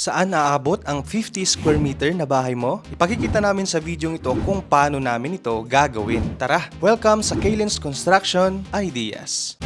Saan aabot ang 50 square meter na bahay mo? Ipakikita namin sa video ito kung paano namin ito gagawin. Tara, welcome sa Kalen's Construction Ideas.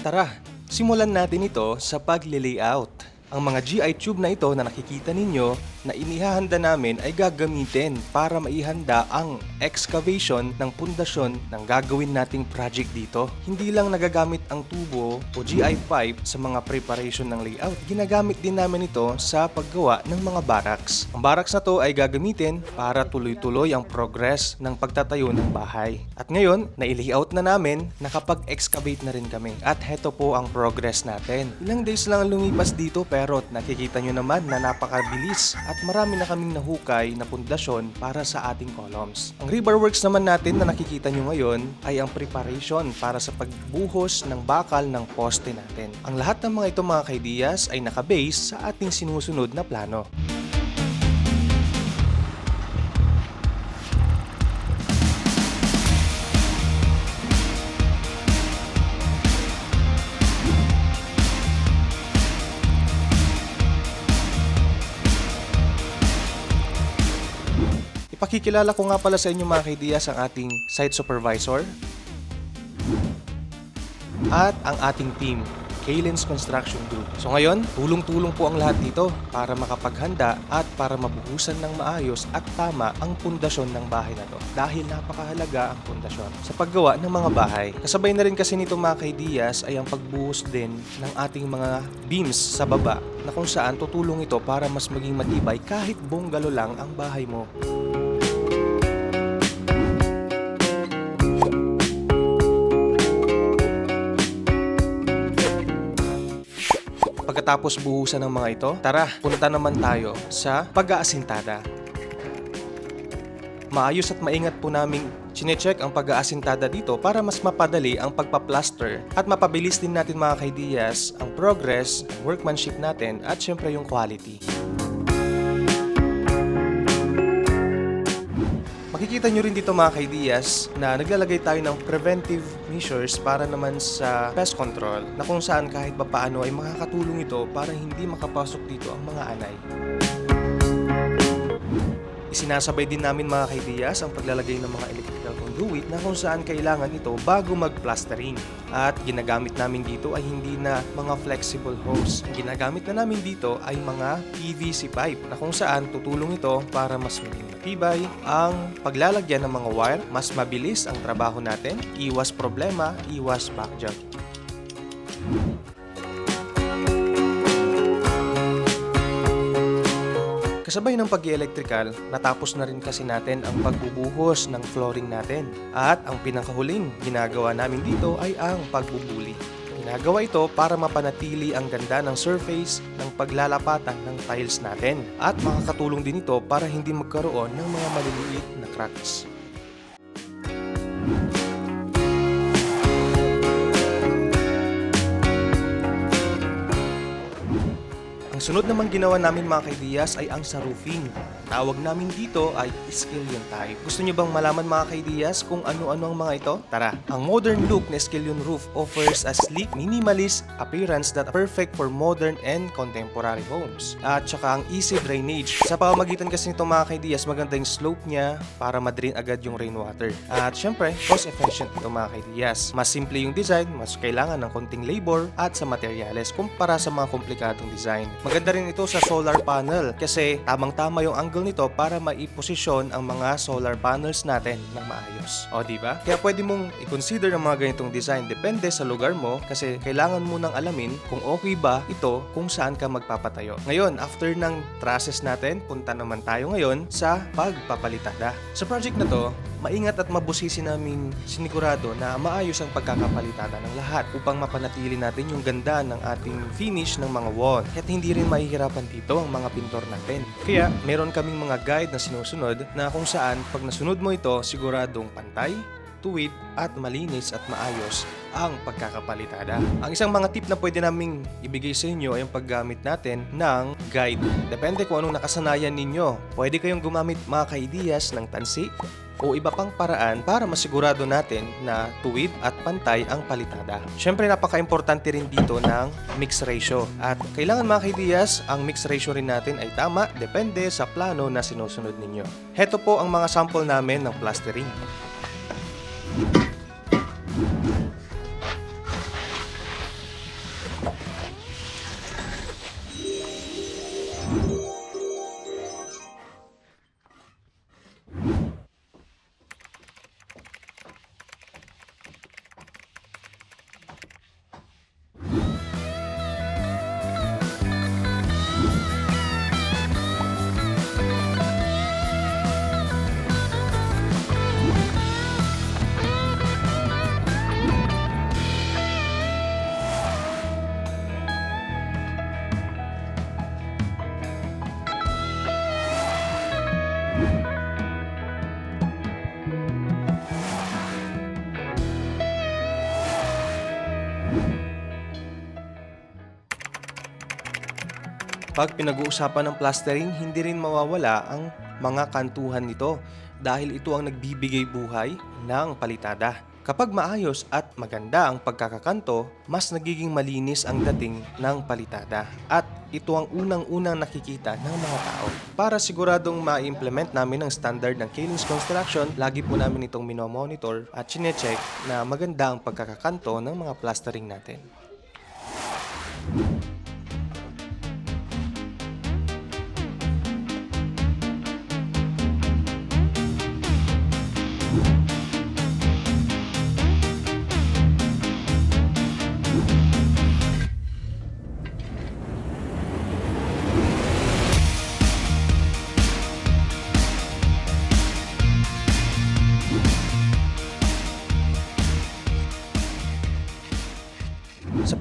Tara, simulan natin ito sa pagli-layout. Ang mga GI tube na ito na nakikita ninyo na inihahanda namin ay gagamitin para maihanda ang excavation ng pundasyon ng gagawin nating project dito. Hindi lang nagagamit ang tubo o GI pipe sa mga preparation ng layout, ginagamit din namin ito sa paggawa ng mga barracks. Ang barracks na to ay gagamitin para tuloy-tuloy ang progress ng pagtatayo ng bahay. At ngayon, na-layout na namin, nakapag-excavate na rin kami. At heto po ang progress natin. Ilang days lang ang lumipas dito pero nakikita nyo naman na napakabilis at marami na kaming nahukay na pundasyon para sa ating columns. Ang river works naman natin na nakikita nyo ngayon ay ang preparation para sa pagbuhos ng bakal ng poste natin. Ang lahat ng mga ito mga kaidiyas ay nakabase sa ating sinusunod na plano. Ipakikilala ko nga pala sa inyo mga kaidiyas ang ating site supervisor at ang ating team, Kalen's Construction Group. So ngayon, tulong-tulong po ang lahat dito para makapaghanda at para mabuhusan ng maayos at tama ang pundasyon ng bahay na to. Dahil napakahalaga ang pundasyon sa paggawa ng mga bahay. Kasabay na rin kasi nito mga kaidiyas ay ang pagbuhos din ng ating mga beams sa baba na kung saan tutulong ito para mas maging matibay kahit bunggalo lang ang bahay mo. Pagkatapos buhusan ng mga ito, tara, punta naman tayo sa pag-aasintada. Maayos at maingat po naming chinecheck ang pag-aasintada dito para mas mapadali ang pagpa-plaster at mapabilis din natin mga kaidiyas ang progress, workmanship natin at syempre yung quality. Makikita nyo rin dito mga kaidiyas na naglalagay tayo ng preventive measures para naman sa pest control na kung saan kahit pa paano ay makakatulong ito para hindi makapasok dito ang mga anay. Isinasabay din namin mga kaidiyas ang paglalagay ng mga electrical conduit na kung saan kailangan ito bago mag-plastering. At ginagamit namin dito ay hindi na mga flexible hose. Ginagamit na namin dito ay mga PVC pipe na kung saan tutulong ito para mas maging matibay ang paglalagyan ng mga wire, mas mabilis ang trabaho natin, iwas problema, iwas backjump. Kasabay ng pag electrical natapos na rin kasi natin ang pagbubuhos ng flooring natin. At ang pinakahuling ginagawa namin dito ay ang pagbubuli. Ginagawa ito para mapanatili ang ganda ng surface ng paglalapatan ng tiles natin. At makakatulong din ito para hindi magkaroon ng mga maliliit na cracks. Sunod naman ginawa namin mga kaidiyas ay ang sa roofing. Tawag namin dito ay Skillion type. Gusto nyo bang malaman mga kaidiyas kung ano-ano ang mga ito? Tara! Ang modern look na Skillion roof offers a sleek, minimalist appearance that perfect for modern and contemporary homes. At saka ang easy drainage. Sa pamamagitan kasi nito mga kaidiyas, maganda yung slope niya para madrain agad yung rainwater. At syempre, cost efficient ito mga kaidiyas. Mas simple yung design, mas kailangan ng konting labor at sa materyales kumpara sa mga komplikadong design. Maganda rin ito sa solar panel kasi tamang-tama yung angle nito para maiposisyon ang mga solar panels natin ng maayos. O di ba? Kaya pwede mong i-consider ang mga ganitong design depende sa lugar mo kasi kailangan mo nang alamin kung okay ba ito kung saan ka magpapatayo. Ngayon, after ng trusses natin, punta naman tayo ngayon sa pagpapalitada. Sa project na to, maingat at mabusisi naming sinigurado na maayos ang pagkakapalitada ng lahat upang mapanatili natin yung ganda ng ating finish ng mga wall. At hindi rin mahihirapan dito ang mga pintor natin. Kaya meron kaming mga guide na sinusunod na kung saan pag nasunod mo ito, siguradong pantay, tuwid at malinis at maayos ang pagkakapalitada. Ang isang mga tip na pwede naming ibigay sa inyo ay ang paggamit natin ng guide. Depende kung anong nakasanayan ninyo. Pwede kayong gumamit mga kaidiyas ng tansi, o iba pang paraan para masigurado natin na tuwid at pantay ang palitada. Siyempre napaka-importante rin dito ng mix ratio at kailangan mga kaidiyas ang mix ratio rin natin ay tama depende sa plano na sinusunod ninyo. Heto po ang mga sample namin ng plastering. Pag pinag-uusapan ng plastering, hindi rin mawawala ang mga kantuhan nito dahil ito ang nagbibigay buhay ng palitada. Kapag maayos at maganda ang pagkakakanto, mas nagiging malinis ang dating ng palitada. At ito ang unang-unang nakikita ng mga tao. Para siguradong ma-implement namin ang standard ng Kalins Construction, lagi po namin itong minomonitor at chinecheck na maganda ang pagkakakanto ng mga plastering natin.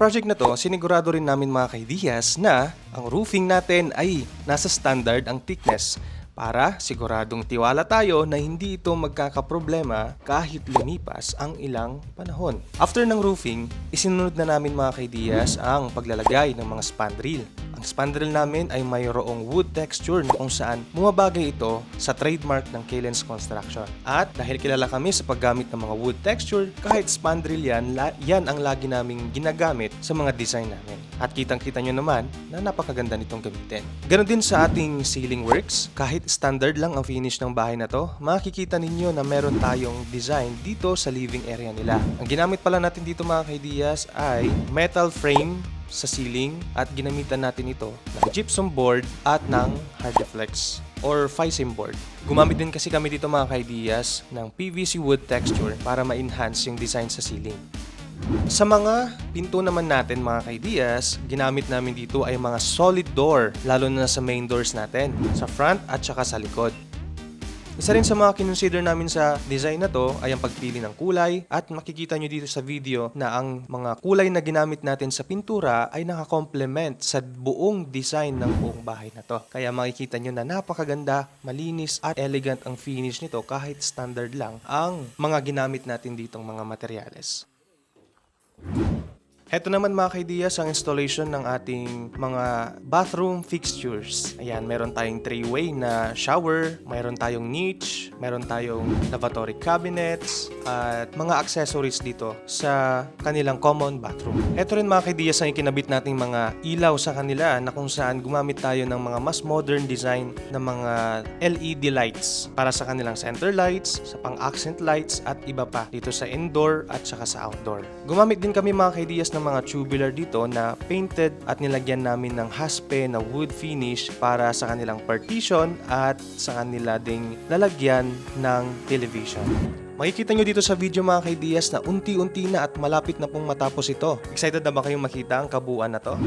Project na to, sinigurado rin namin mga kaidiyas na ang roofing natin ay nasa standard ang thickness para siguradong tiwala tayo na hindi ito magkakaproblema kahit lumipas ang ilang panahon. After ng roofing, isinunod na namin mga kaidiyas ang paglalagay ng mga spandrel. Ang spandrel namin ay mayroong wood texture na kung saan bumabagay ito sa trademark ng Kalens Construction. At dahil kilala kami sa paggamit ng mga wood texture, kahit spandrel yan, yan ang lagi naming ginagamit sa mga design namin. At kitang-kita nyo naman na napakaganda nitong gamitin. Ganon din sa ating ceiling works, kahit standard lang ang finish ng bahay na to, makikita ninyo na meron tayong design dito sa living area nila. Ang ginamit pala natin dito mga kaidiyas ay metal frame sa ceiling at ginamitan natin ito ng gypsum board at ng hardeflex or Fisim board. Gumamit din kasi kami dito mga kaidiyas ng PVC wood texture para ma-enhance yung design sa ceiling. Sa mga pinto naman natin mga kaidiyas, ginamit namin dito ay mga solid door, lalo na sa main doors natin, sa front at saka sa likod. Isa rin sa mga kinonsider namin sa design na to ay ang pagpili ng kulay at makikita nyo dito sa video na ang mga kulay na ginamit natin sa pintura ay nakakomplement sa buong design ng buong bahay na to. Kaya makikita nyo na napakaganda, malinis at elegant ang finish nito kahit standard lang ang mga ginamit natin ditong mga materyales. Heto naman mga kaidiyas ang installation ng ating mga bathroom fixtures. Ayan, meron tayong three-way na shower, meron tayong niche, meron tayong lavatory cabinets, at mga accessories dito sa kanilang common bathroom. Heto rin mga kaidiyas ang ikinabit nating mga ilaw sa kanila na kung saan gumamit tayo ng mga mas modern design na mga LED lights para sa kanilang center lights, sa pang-accent lights at iba pa dito sa indoor at saka sa outdoor. Gumamit din kami mga kaidiyas ng mga tubular dito na painted at nilagyan namin ng haspe na wood finish para sa kanilang partition at sa kanila ding lalagyan ng television. Makikita nyo dito sa video mga kaidiyas na unti-unti na at malapit na pong matapos ito. Excited na ba kayong makita ang kabuuan na to?